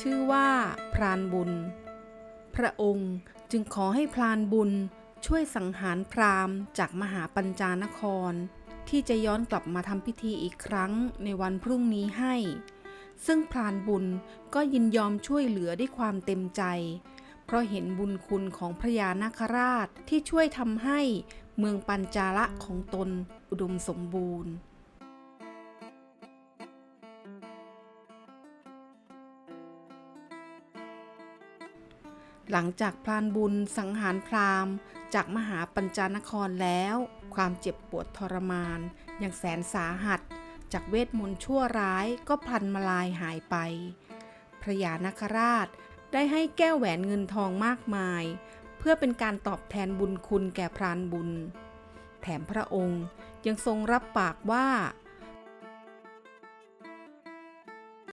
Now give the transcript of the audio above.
ชื่อว่าพรานบุญ พระองค์จึงขอให้พรานบุญช่วยสังหารพราหมณ์จากมหาปัญจานคร ที่จะย้อนกลับมาทำพิธีอีกครั้งในวันพรุ่งนี้ให้ ซึ่งพรานบุญก็ยินยอมช่วยเหลือด้วยความเต็มใจ เพราะเห็นบุญคุณของพระยานาคราชที่ช่วยทำให้เมืองปัญจาละของตนอุดมสมบูรณ์ หลังจากพรานบุญสังหารพราหมณ์ จากมหาปัญจานครแล้ว ความเจ็บปวดทรมานอย่างแสนสาหัส จากเวทมนต์ชั่วร้ายก็พันมาลายหายไป พระยานคราชได้ให้แก้วแหวนเงินทองมากมาย เพื่อเป็นการตอบแทนบุญคุณแก่พรานบุญ แถมพระองค์ยังทรงรับปากว่า